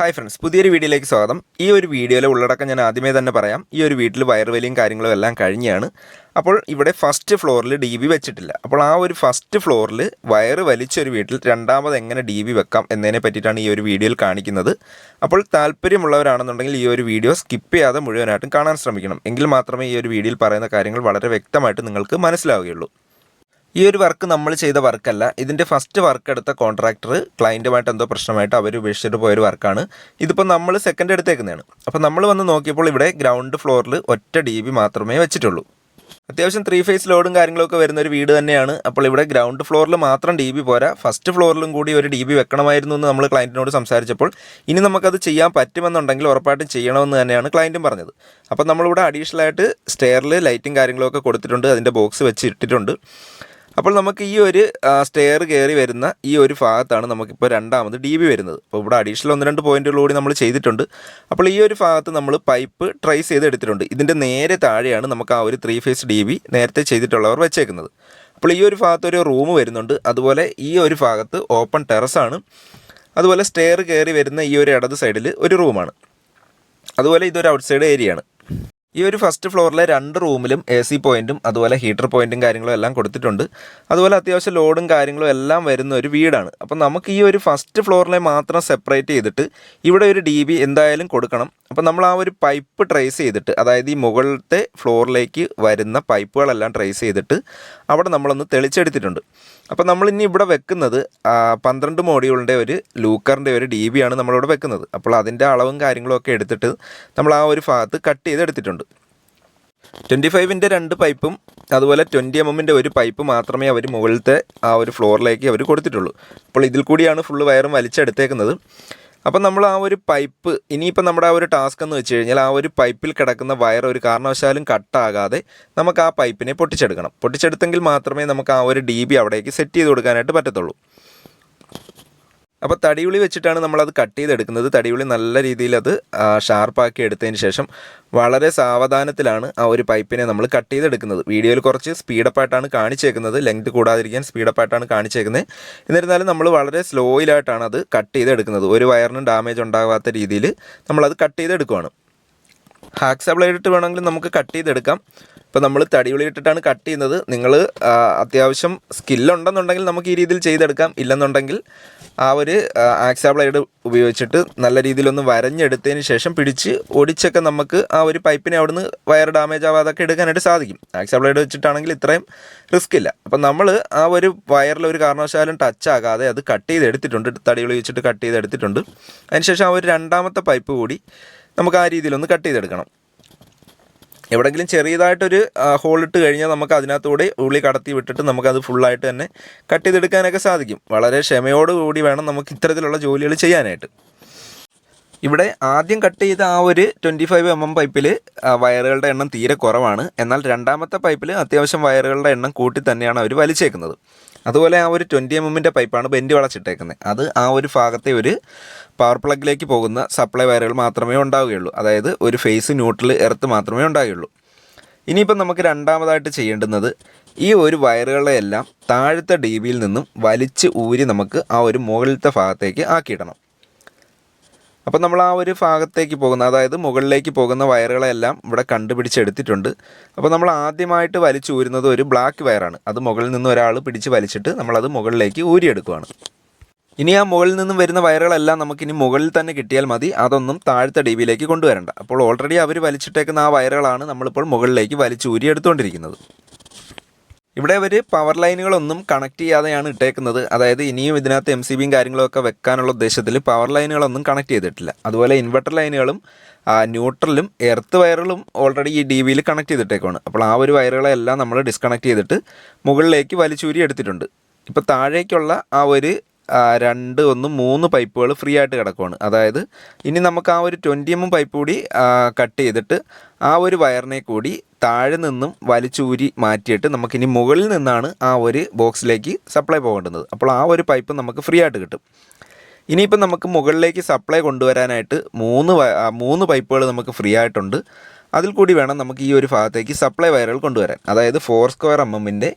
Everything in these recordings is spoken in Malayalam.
ഹായ് ഫ്രണ്ട്സ് പുതിയൊരു വീഡിയോയിലേക്ക് സ്വാഗതം. ഈ ഒരു വീഡിയോയിലെ ഉള്ളടക്കം ഞാൻ ആദ്യമേ തന്നെ പറയാം. ഈ ഒരു വീട്ടിൽ വയറുവലിയും കാര്യങ്ങളും എല്ലാം കഴിഞ്ഞാണ്. അപ്പോൾ ഇവിടെ ഫസ്റ്റ് ഫ്ലോറിൽ ഡി ബി വെച്ചിട്ടില്ല. അപ്പോൾ ആ ഒരു ഫസ്റ്റ് ഫ്ലോറിൽ വയറ് വലിച്ചൊരു വീട്ടിൽ രണ്ടാമത് എങ്ങനെ ഡി ബി വെക്കാം എന്നതിനെ പറ്റിയിട്ടാണ് ഈ ഒരു വീഡിയോയിൽ കാണിക്കുന്നത്. അപ്പോൾ താല്പര്യമുള്ളവരാണെന്നുണ്ടെങ്കിൽ ഈ ഒരു വീഡിയോ സ്കിപ്പ് ചെയ്യാതെ മുഴുവനായിട്ടും കാണാൻ ശ്രമിക്കണം. എങ്കിൽ മാത്രമേ ഈ ഒരു വീഡിയോയിൽ പറയുന്ന കാര്യങ്ങൾ വളരെ വ്യക്തമായിട്ട് നിങ്ങൾക്ക് മനസ്സിലാവുകയുള്ളൂ. ഈ ഒരു വർക്ക് നമ്മൾ ചെയ്ത വർക്കല്ല. ഇതിന്റെ ഫസ്റ്റ് വർക്ക് എടുത്ത കോൺട്രാക്ടർ ക്ലയന്റുമായിട്ട് എന്തോ പ്രശ്നമായിട്ട് അവർ ഉപേക്ഷിച്ചിട്ട് പോയൊരു വർക്കാണ്. ഇതിപ്പോൾ നമ്മൾ സെക്കൻഡ് എടുത്തേക്കുന്നതാണ്. അപ്പോൾ നമ്മൾ വന്ന് നോക്കിയപ്പോൾ ഇവിടെ ഗ്രൗണ്ട് ഫ്ലോറിൽ ഒറ്റ ഡി ബി മാത്രമേ വെച്ചിട്ടുള്ളൂ. അത്യാവശ്യം ത്രീ ഫേസ് ലോഡും കാര്യങ്ങളൊക്കെ വരുന്ന ഒരു വീട് തന്നെയാണ്. അപ്പോൾ ഇവിടെ ഗ്രൗണ്ട് ഫ്ലോറിൽ മാത്രം ഡി ബി പോരാ. ഫസ്റ്റ് ഫ്ലോറിലും കൂടി ഒരു ഡി ബി വെക്കണമായിരുന്നു എന്ന് നമ്മൾ ക്ലയന്റിനോട് സംസാരിച്ചപ്പോൾ ഇനി നമുക്കത് ചെയ്യാൻ പറ്റുമെന്നുണ്ടെങ്കിൽ ഉറപ്പായിട്ടും ചെയ്യണമെന്ന് തന്നെയാണ് ക്ലയന്റും പറഞ്ഞത്. അപ്പോൾ നമ്മളിവിടെ അഡീഷണലായിട്ട് സ്റ്റെയറിൽ ലൈറ്റും കാര്യങ്ങളൊക്കെ കൊടുത്തിട്ടുണ്ട്. അതിന്റെ ബോക്സ് വെച്ച് ഇട്ടിട്ടുണ്ട് അപ്പോൾ നമുക്ക് ഈ ഒരു സ്റ്റെയർ കയറി വരുന്ന ഈ ഒരു ഭാഗത്താണ് നമുക്കിപ്പോൾ രണ്ടാമത് ഡി ബി വരുന്നത്. അപ്പോൾ ഇവിടെ അഡീഷണൽ ഒന്ന് രണ്ട് പോയിന്റുകൾ കൂടി നമ്മൾ ചെയ്തിട്ടുണ്ട്. അപ്പോൾ ഈ ഒരു ഭാഗത്ത് നമ്മൾ പൈപ്പ് ട്രൈസ് ചെയ്ത് എടുത്തിട്ടുണ്ട്. ഇതിന്റെ നേരെ താഴെയാണ് നമുക്ക് ആ ഒരു ത്രീ ഫേസ് ഡി ബി നേരത്തെ ചെയ്തിട്ടുള്ളവർ വെച്ചേക്കുന്നത്. അപ്പോൾ ഈ ഒരു ഭാഗത്ത് ഒരു റൂം വരുന്നുണ്ട്. അതുപോലെ ഈ ഒരു ഭാഗത്ത് ഓപ്പൺ ടെറസാണ് അതുപോലെ സ്റ്റെയർ കയറി വരുന്ന ഈ ഒരു ഇടത് സൈഡിൽ ഒരു റൂമാണ് അതുപോലെ ഇതൊരു ഔട്ട്സൈഡ് ഏരിയയാണ് ഈ ഒരു ഫസ്റ്റ് ഫ്ലോറിലെ രണ്ട് റൂമിലും എ സി പോയിന്റും അതുപോലെ ഹീറ്റർ പോയിന്റും കാര്യങ്ങളും എല്ലാം കൊടുത്തിട്ടുണ്ട്. അതുപോലെ അത്യാവശ്യം ലോഡും കാര്യങ്ങളും എല്ലാം വരുന്ന ഒരു വീടാണ്. അപ്പം നമുക്ക് ഈ ഒരു ഫസ്റ്റ് ഫ്ലോറിലെ മാത്രം സെപ്പറേറ്റ് ചെയ്തിട്ട് ഇവിടെ ഒരു ഡി ബി എന്തായാലും കൊടുക്കണം. അപ്പം നമ്മൾ ആ ഒരു പൈപ്പ് ട്രേസ് ചെയ്തിട്ട് അതായത് ഈ മുകളിലത്തെ ഫ്ലോറിലേക്ക് വരുന്ന പൈപ്പുകളെല്ലാം ട്രേസ് ചെയ്തിട്ട് അവിടെ നമ്മളൊന്ന് തെളിച്ചെടുത്തിട്ടുണ്ട്. അപ്പോൾ നമ്മൾ ഇനി ഇവിടെ വെക്കുന്നത് പന്ത്രണ്ട് മോഡ്യൂളിന്റെ ഒരു ലൂക്കറിന്റെ ഒരു ഡി ബി ആണ് നമ്മളിവിടെ വെക്കുന്നത്. അപ്പോൾ അതിന്റെ അളവും കാര്യങ്ങളും ഒക്കെ എടുത്തിട്ട് നമ്മൾ ആ ഒരു ഭാഗത്ത് കട്ട് ചെയ്ത് എടുത്തിട്ടുണ്ട് ട്വന്റി ഫൈവിന്റെ രണ്ട് പൈപ്പും അതുപോലെ ട്വന്റി എം എമ്മിന്റെ ഒരു പൈപ്പ് മാത്രമേ അവർ മുകളിലത്തെ ആ ഒരു ഫ്ലോറിലേക്ക് അവർ കൊടുത്തിട്ടുള്ളൂ. അപ്പോൾ ഇതിൽ കൂടിയാണ് ഫുള്ള് വയറും വലിച്ചെടുത്തേക്കുന്നത്. അപ്പം നമ്മൾ ആ ഒരു പൈപ്പ് ഇനിയിപ്പം നമ്മുടെ ആ ഒരു ടാസ്ക് എന്ന് വെച്ച് കഴിഞ്ഞാൽ ആ ഒരു പൈപ്പിൽ കിടക്കുന്ന വയർ ഒരു കാരണവശാലും കട്ടാകാതെ നമുക്ക് ആ പൈപ്പിനെ പൊട്ടിച്ചെടുക്കണം. പൊട്ടിച്ചെടുത്തെങ്കിൽ മാത്രമേ നമുക്ക് ആ ഒരു ഡി ബി അവിടേക്ക് സെറ്റ് ചെയ്ത് കൊടുക്കാനായിട്ട് പറ്റത്തുള്ളൂ. അപ്പോൾ തടിയുളി വെച്ചിട്ടാണ് നമ്മളത് കട്ട് ചെയ്തെടുക്കുന്നത്. തടിയുളി നല്ല രീതിയിൽ അത് ഷാർപ്പാക്കി എടുത്തതിന് ശേഷം വളരെ സാവധാനത്തിലാണ് ആ ഒരു പൈപ്പിനെ നമ്മൾ കട്ട് ചെയ്തെടുക്കുന്നത്. വീഡിയോയിൽ കുറച്ച് സ്പീഡപ്പായിട്ടാണ് കാണിച്ചേക്കുന്നത്. ലെങ്ത് കൂടാതിരിക്കാൻ സ്പീഡപ്പായിട്ടാണ് കാണിച്ചേക്കുന്നത്. എന്നിരുന്നാലും നമ്മൾ വളരെ സ്ലോയിലായിട്ടാണ് അത് കട്ട് ചെയ്തെടുക്കുന്നത്. ഒരു വയറിനും ഡാമേജ് ഉണ്ടാകാത്ത രീതിയിൽ നമ്മളത് കട്ട് ചെയ്തെടുക്കുവാണ്. ഹാക്സ ബ്ലേഡ് ഇട്ട് വേണമെങ്കിൽ നമുക്ക് കട്ട് ചെയ്തെടുക്കാം. ഇപ്പോൾ നമ്മൾ തടി ഇട്ടിട്ടാണ് കട്ട് ചെയ്യുന്നത്. നിങ്ങൾ അത്യാവശ്യം സ്കില്ലുണ്ടെന്നുണ്ടെങ്കിൽ നമുക്ക് ഈ രീതിയിൽ ചെയ്തെടുക്കാം. ഇല്ലെന്നുണ്ടെങ്കിൽ ആ ഒരു ആക്സാ ബ്ലൈഡ് ഉപയോഗിച്ചിട്ട് നല്ല രീതിയിലൊന്ന് വരഞ്ഞെടുത്തതിന് ശേഷം പിടിച്ച് ഒടിച്ചൊക്കെ നമുക്ക് ആ ഒരു പൈപ്പിനെ അവിടുന്ന് വയർ ഡാമേജ് ആവാതൊക്കെ എടുക്കാനായിട്ട് സാധിക്കും. ആക്സാ ബ്ലൈഡ് വെച്ചിട്ടാണെങ്കിൽ ഇത്രയും റിസ്ക് ഇല്ല. അപ്പം നമ്മൾ ആ ഒരു വയറിൽ ഒരു കാരണവശാലും ടച്ച് ആകാതെ അത് കട്ട് ചെയ്ത് എടുത്തിട്ടുണ്ട് തടിയുളി വെച്ചിട്ട് കട്ട് ചെയ്ത് എടുത്തിട്ടുണ്ട് അതിനുശേഷം ആ ഒരു രണ്ടാമത്തെ പൈപ്പ് കൂടി നമുക്ക് ആ രീതിയിലൊന്ന് കട്ട് ചെയ്തെടുക്കണം. എവിടെങ്കിലും ചെറിയതായിട്ടൊരു ഹോൾ ഇട്ട് കഴിഞ്ഞാൽ നമുക്ക് അതിനകത്തൂടെ ഉള്ളി കടത്തി വിട്ടിട്ട് നമുക്കത് ഫുള്ളായിട്ട് തന്നെ കട്ട് ചെയ്തെടുക്കാനൊക്കെ സാധിക്കും. വളരെ ക്ഷമയോടുകൂടി വേണം നമുക്ക് ഇത്തരത്തിലുള്ള ജോലികൾ ചെയ്യാനായിട്ട്. ഇവിടെ ആദ്യം കട്ട് ചെയ്ത ആ ഒരു ട്വന്റി ഫൈവ് എം എം പൈപ്പിൽ വയറുകളുടെ എണ്ണം തീരെ കുറവാണ്. എന്നാൽ രണ്ടാമത്തെ പൈപ്പിൽ അത്യാവശ്യം വയറുകളുടെ എണ്ണം കൂട്ടി തന്നെയാണ് അവർ വലിച്ചേക്കുന്നത്. അതുപോലെ ആ ഒരു ട്വന്റി എം എമ്മിന്റെ പൈപ്പാണ് ബെൻഡ് വളച്ചിട്ടേക്കുന്നത്. അത് ആ ഒരു ഭാഗത്തെ ഒരു പവർ പ്ലഗിലേക്ക് പോകുന്ന സപ്ലൈ വയറുകൾ മാത്രമേ ഉണ്ടാവുകയുള്ളൂ. അതായത് ഒരു ഫേസ് ന്യൂട്രൽ എർത്ത് മാത്രമേ ഉണ്ടാവുകയുള്ളൂ. ഇനിയിപ്പം നമുക്ക് രണ്ടാമതായിട്ട് ചെയ്യേണ്ടുന്നത് ഈ ഒരു വയറുകളെല്ലാം താഴത്തെ ഡി ബിയിൽ നിന്നും വലിച്ച് ഊരി നമുക്ക് ആ ഒരു മുകളിലത്തെ ഭാഗത്തേക്ക് ആക്കിയിടണം. അപ്പോൾ നമ്മൾ ആ ഒരു ഭാഗത്തേക്ക് പോകുന്ന അതായത് മുകളിലേക്ക് പോകുന്ന വയറുകളെല്ലാം ഇവിടെ കണ്ടുപിടിച്ചെടുത്തിട്ടുണ്ട്. അപ്പോൾ നമ്മൾ ആദ്യമായിട്ട് വലിച്ചൂരുന്നത് ഒരു ബ്ലാക്ക് വയറാണ്. അത് മുകളിൽ നിന്ന് ഒരാൾ പിടിച്ച് വലിച്ചിട്ട് നമ്മളത് മുകളിലേക്ക് ഊരിയെടുക്കുവാണ്. ഇനി ആ മുകളിൽ നിന്നും വരുന്ന വയറുകളെല്ലാം നമുക്കിനി മുകളിൽ തന്നെ കിട്ടിയാൽ മതി. അതൊന്നും താഴത്തെ ഡിബിയിലേക്ക് കൊണ്ടുവരണ്ട. അപ്പോൾ ഓൾറെഡി അവർ വലിച്ചിട്ടേക്കുന്ന ആ വയറുകളാണ് നമ്മളിപ്പോൾ മുകളിലേക്ക് വലിച്ചൂരി എടുത്തുകൊണ്ടിരിക്കുന്നത് ഇവിടെ അവർ പവർ ലൈനുകളൊന്നും കണക്ട് ചെയ്യാതെയാണ് ഇട്ടേക്കുന്നത്. അതായത് ഇനിയും ഇതിനകത്ത് എം സി ബിയും കാര്യങ്ങളൊക്കെ വെക്കാനുള്ള ഉദ്ദേശത്തിൽ പവർ ലൈനുകളൊന്നും കണക്ട് ചെയ്തിട്ടില്ല. അതുപോലെ ഇൻവെർട്ടർ ലൈനുകളും ന്യൂട്രലും എർത്ത് വയറുകളും ഓൾറെഡി ഈ ഡി വിയിൽ കണക്ട് ചെയ്തിട്ടേക്കാണ് അപ്പോൾ ആ ഒരു വയറുകളെല്ലാം നമ്മൾ ഡിസ്കണക്ട് ചെയ്തിട്ട് മുകളിലേക്ക് വലിച്ചൂരി എടുത്തിട്ടുണ്ട്. ഇപ്പോൾ താഴേക്കുള്ള ആ ഒരു രണ്ട് ഒന്ന് മൂന്ന് പൈപ്പുകൾ ഫ്രീ ആയിട്ട് കിടക്കുവാണ്. അതായത് ഇനി നമുക്ക് ആ ഒരു ട്വന്റി എം പൈപ്പ് കൂടി കട്ട് ചെയ്തിട്ട് ആ ഒരു വയറിനെ കൂടി താഴെ നിന്നും വലിച്ചൂരി മാറ്റിയിട്ട് നമുക്കിനി മുകളിൽ നിന്നാണ് ആ ഒരു ബോക്സിലേക്ക് സപ്ലൈ പോകേണ്ടുന്നത് അപ്പോൾ ആ ഒരു പൈപ്പ് നമുക്ക് ഫ്രീ ആയിട്ട് കിട്ടും. ഇനിയിപ്പം നമുക്ക് മുകളിലേക്ക് സപ്ലൈ കൊണ്ടുവരാനായിട്ട് മൂന്ന് മൂന്ന് പൈപ്പുകൾ നമുക്ക് ഫ്രീ ആയിട്ടുണ്ട്. അതിൽ കൂടി വേണം നമുക്ക് ഈ ഒരു ഭാഗത്തേക്ക് സപ്ലൈ വയറുകൾ കൊണ്ടുവരാൻ. അതായത് ഫോർ സ്ക്വയർ എം എമ്മിന്റെ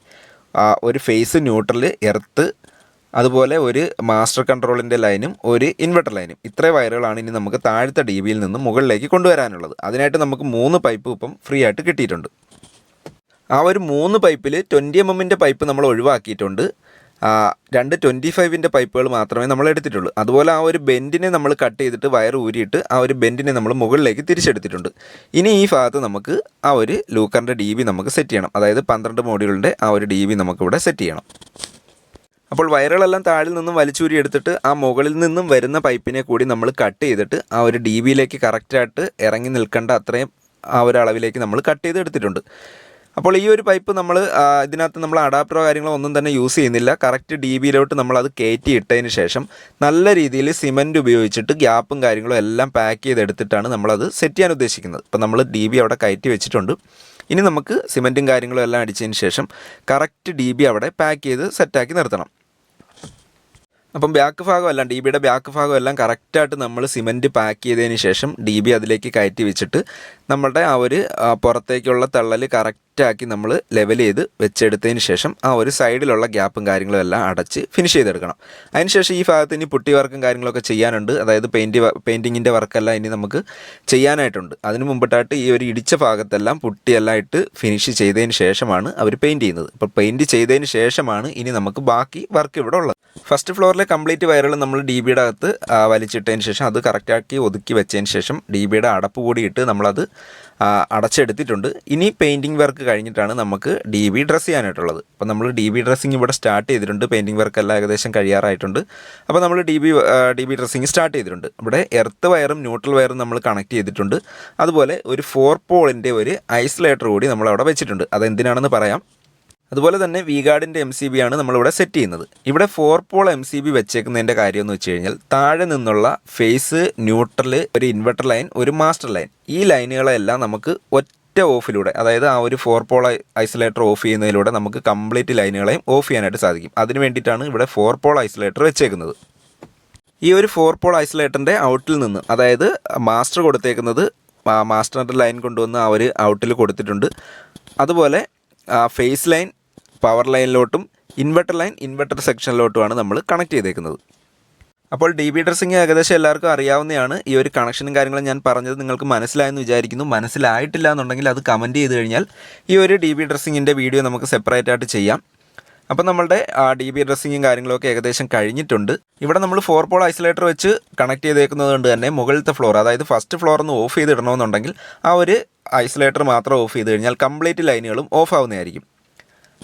ഒരു ഫേസ് ന്യൂട്രൽ എർത്ത് അതുപോലെ ഒരു മാസ്റ്റർ കൺട്രോളിന്റെ ലൈനും ഒരു ഇൻവെർട്ടർ ലൈനും ഇത്രയും വയറുകളാണ് ഇനി നമുക്ക് താഴത്തെ ഡി ബിയിൽ നിന്ന് മുകളിലേക്ക് കൊണ്ടുവരാനുള്ളത്. അതിനായിട്ട് നമുക്ക് മൂന്ന് പൈപ്പ് ഇപ്പം ഫ്രീ ആയിട്ട് കിട്ടിയിട്ടുണ്ട്. ആ ഒരു മൂന്ന് പൈപ്പിൽ ട്വന്റി എം എമ്മിന്റെ പൈപ്പ് നമ്മൾ ഒഴിവാക്കിയിട്ടുണ്ട്. രണ്ട് ട്വന്റി ഫൈവിന്റെ പൈപ്പുകൾ മാത്രമേ നമ്മൾ എടുത്തിട്ടുള്ളൂ. അതുപോലെ ആ ഒരു ബെൻഡിനെ നമ്മൾ കട്ട് ചെയ്തിട്ട് വയർ ഊരിയിട്ട് ആ ഒരു ബെൻഡിനെ നമ്മൾ മുകളിലേക്ക് തിരിച്ചെടുത്തിട്ടുണ്ട്. ഇനി ഈ ഭാഗത്ത് നമുക്ക് ആ ഒരു ലൂക്കറിന്റെ ഡി നമുക്ക് സെറ്റ് ചെയ്യണം. അതായത് പന്ത്രണ്ട് മോഡ്യൂളിന്റെ ആ ഒരു ഡി നമുക്കിവിടെ സെറ്റ് ചെയ്യണം. അപ്പോൾ വയറുകളെല്ലാം താഴിൽ നിന്നും വലിച്ചൂരി എടുത്തിട്ട് ആ മുകളിൽ നിന്നും വരുന്ന പൈപ്പിനെ കൂടി നമ്മൾ കട്ട് ചെയ്തിട്ട് ആ ഒരു ഡി ബിയിലേക്ക് കറക്റ്റായിട്ട് ഇറങ്ങി നിൽക്കേണ്ട അത്രയും ആ ഒരു അളവിലേക്ക് നമ്മൾ കട്ട് ചെയ്ത് എടുത്തിട്ടുണ്ട്. അപ്പോൾ ഈ ഒരു പൈപ്പ് നമ്മൾ ഇതിനകത്ത് നമ്മൾ അഡാപ്റ്ററോ കാര്യങ്ങളോ ഒന്നും തന്നെ യൂസ് ചെയ്യുന്നില്ല. കറക്റ്റ് ഡി ബിയിലോട്ട് നമ്മൾ അത് കയറ്റി ഇട്ടതിന് ശേഷം നല്ല രീതിയിൽ സിമന്റ് ഉപയോഗിച്ചിട്ട് ഗ്യാപ്പും കാര്യങ്ങളും എല്ലാം പാക്ക് ചെയ്തെടുത്തിട്ടാണ് നമ്മളത് സെറ്റ് ചെയ്യാൻ ഉദ്ദേശിക്കുന്നത്. ഇപ്പോൾ നമ്മൾ ഡി ബി അവിടെ കയറ്റി വെച്ചിട്ടുണ്ട്. ഇനി നമുക്ക് സിമന്റും കാര്യങ്ങളും എല്ലാം അടിച്ചതിന് ശേഷം കറക്റ്റ് ഡി ബി അവിടെ പാക്ക് ചെയ്ത് സെറ്റാക്കി നിർത്തണം. അപ്പം ബാക്ക് ഭാഗം എല്ലാം ഡി ബിയുടെ ബാക്ക് ഭാഗം എല്ലാം കറക്റ്റായിട്ട് നമ്മൾ സിമന്റ് പാക്ക് ചെയ്തതിന് ശേഷം ഡി ബി അതിലേക്ക് കയറ്റി വെച്ചിട്ട് നമ്മളുടെ ആ ഒരു പുറത്തേക്കുള്ള തള്ളൽ കറക്റ്റാക്കി നമ്മൾ ലെവൽ ചെയ്ത് വെച്ചെടുത്തതിന് ശേഷം ആ ഒരു സൈഡിലുള്ള ഗ്യാപ്പും കാര്യങ്ങളും എല്ലാം അടച്ച് ഫിനിഷ് ചെയ്തെടുക്കണം. അതിനുശേഷം ഈ ഭാഗത്ത് ഇനി പുട്ടി വർക്കും കാര്യങ്ങളൊക്കെ ചെയ്യാനുണ്ട്. അതായത് പെയിന്റ് പെയിന്റിങ്ങിന്റെ വർക്കെല്ലാം ഇനി നമുക്ക് ചെയ്യാനായിട്ടുണ്ട്. അതിന് മുമ്പിട്ടായിട്ട് ഈ ഒരു ഇടിച്ച ഭാഗത്തെല്ലാം പുട്ടിയെല്ലാം ഇട്ട് ഫിനിഷ് ചെയ്തതിന് ശേഷമാണ് അവർ പെയിന്റ് ചെയ്യുന്നത്. അപ്പോൾ പെയിന്റ് ചെയ്തതിന് ശേഷമാണ് ഇനി നമുക്ക് ബാക്കി വർക്ക് ഇവിടെ ഉള്ളത്. ഫസ്റ്റ് ഫ്ലോറിലെ കംപ്ലീറ്റ് വയറുകൾ നമ്മൾ ഡി ബിയുടെ അകത്ത് വലിച്ചിട്ടതിന് ശേഷം അത് കറക്റ്റാക്കി ഒതുക്കി വെച്ചതിന് ശേഷം ഡി ബിയുടെ അടപ്പ് കൂടി ഇട്ട് നമ്മളത് അടച്ചെടുത്തിട്ടുണ്ട്. ഇനി പെയിന്റിങ് വർക്ക് കഴിഞ്ഞിട്ടാണ് നമുക്ക് ഡി ബി ഡ്രസ്സ് ചെയ്യാനായിട്ടുള്ളത്. അപ്പോൾ നമ്മൾ ഡി ബി ഡ്രസ്സിങ് ഇവിടെ സ്റ്റാർട്ട് ചെയ്തിട്ടുണ്ട്. പെയിന്റിങ് വർക്ക് എല്ലാം ഏകദേശം കഴിയാറായിട്ടുണ്ട്. അപ്പോൾ നമ്മൾ D B D B dressing start ചെയ്തിട്ടുണ്ട്. ഇവിടെ എർത്ത് വയറും ന്യൂട്രൽ വയറും നമ്മൾ കണക്ട് ചെയ്തിട്ടുണ്ട്. അതുപോലെ ഒരു ഫോർ പോളിന്റെ ഒരു ഐസൊലേറ്റർ കൂടി നമ്മൾ അവിടെ വെച്ചിട്ടുണ്ട്. അതെന്തിനാണെന്ന് പറയാം. അതുപോലെ തന്നെ വി ഗാർഡിന്റെ എം സി ബി ആണ് നമ്മളിവിടെ സെറ്റ് ചെയ്യുന്നത്. ഇവിടെ four pole M C B വെച്ചേക്കുന്നതിന്റെ കാര്യം എന്ന് വെച്ച് കഴിഞ്ഞാൽ താഴെ നിന്നുള്ള ഫേസ് ന്യൂട്രൽ ഒരു ഇൻവെർട്ടർ ലൈൻ ഒരു മാസ്റ്റർ ലൈൻ ഈ ലൈനുകളെല്ലാം നമുക്ക് ഒറ്റ ഓഫിലൂടെ അതായത് ആ ഒരു ഫോർ പോൾ ഐസൊലേറ്റർ ഓഫ് ചെയ്യുന്നതിലൂടെ നമുക്ക് കംപ്ലീറ്റ് ലൈനുകളെയും ഓഫ് ചെയ്യാനായിട്ട് സാധിക്കും. അതിന് വേണ്ടിയിട്ടാണ് ഇവിടെ ഫോർ പോൾ ഐസൊലേറ്റർ വെച്ചേക്കുന്നത്. ഈ ഒരു ഫോർ പോൾ ഐസൊലേറ്ററിന്റെ ഔട്ടിൽ നിന്ന് അതായത് മാസ്റ്റർ കൊടുത്തേക്കുന്നത് മാസ്റ്റർ ലൈൻ കൊണ്ടുവന്ന് ആ ഒരു ഔട്ടിൽ കൊടുത്തിട്ടുണ്ട്. അതുപോലെ ഫേസ് ലൈൻ പവർ ലൈനിലോട്ടും ഇൻവെർട്ടർ ലൈൻ ഇൻവെർട്ടർ സെക്ഷനിലോട്ടുമാണ് നമ്മൾ കണക്ട് ചെയ്തേക്കുന്നത്. അപ്പോൾ ഡി ബി ഡ്രസ്സിങ് ഏകദേശം എല്ലാവർക്കും അറിയാവുന്നതാണ്. ഈ ഒരു കണക്ഷനും കാര്യങ്ങളും ഞാൻ പറഞ്ഞത് നിങ്ങൾക്ക് മനസ്സിലായെന്ന് വിചാരിക്കുന്നു. മനസ്സിലായിട്ടില്ല എന്നുണ്ടെങ്കിൽ അത് കമന്റ് ചെയ്ത് കഴിഞ്ഞാൽ ഈ ഒരു ഡി ബി ഡ്രസ്സിങ്ങിന്റെ വീഡിയോ നമുക്ക് സെപ്പറേറ്റ് ആയിട്ട് ചെയ്യാം. അപ്പോൾ നമ്മളുടെ ഡി ബി ഡ്രസ്സിങ്ങും കാര്യങ്ങളൊക്കെ ഏകദേശം കഴിഞ്ഞിട്ടുണ്ട്. ഇവിടെ നമ്മൾ ഫോർ പോൾ ഐസൊലേറ്റർ വെച്ച് കണക്ട് ചെയ്തേക്കുന്നത് കൊണ്ട് തന്നെ മുകളിലത്തെ ഫ്ലോർ അതായത് ഫസ്റ്റ് ഫ്ലോർ ഒന്ന് ഓഫ് ചെയ്തിടണമെന്നുണ്ടെങ്കിൽ ആ ഒരു ഐസൊലേറ്റർ മാത്രം ഓഫ് ചെയ്ത് കഴിഞ്ഞാൽ കംപ്ലീറ്റ് ലൈനുകളും ഓഫ് ആവുന്നതായിരിക്കും.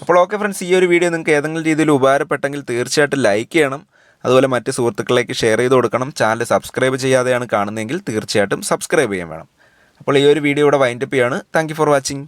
അപ്പോൾ ഓക്കെ ഫ്രണ്ട്സ് ഈ ഒരു വീഡിയോ നിങ്ങൾക്ക് ഏതെങ്കിലും രീതിയിൽ ഉപകാരപ്പെട്ടെങ്കിൽ തീർച്ചയായിട്ടും ലൈക്ക് ചെയ്യണം. അതുപോലെ മറ്റ് സുഹൃത്തുക്കളിലേക്ക് ഷെയർ ചെയ്ത് കൊടുക്കണം. ചാനൽ സബ്സ്ക്രൈബ് ചെയ്യാതെയാണ് കാണുന്നതെങ്കിൽ തീർച്ചയായിട്ടും സബ്സ്ക്രൈബ് ചെയ്യാൻ വേണം. അപ്പോൾ ഈ ഒരു വീഡിയോ ഇവിടെ വൈൻഡപ്പ് ചെയ്യാണ്. Thank for watching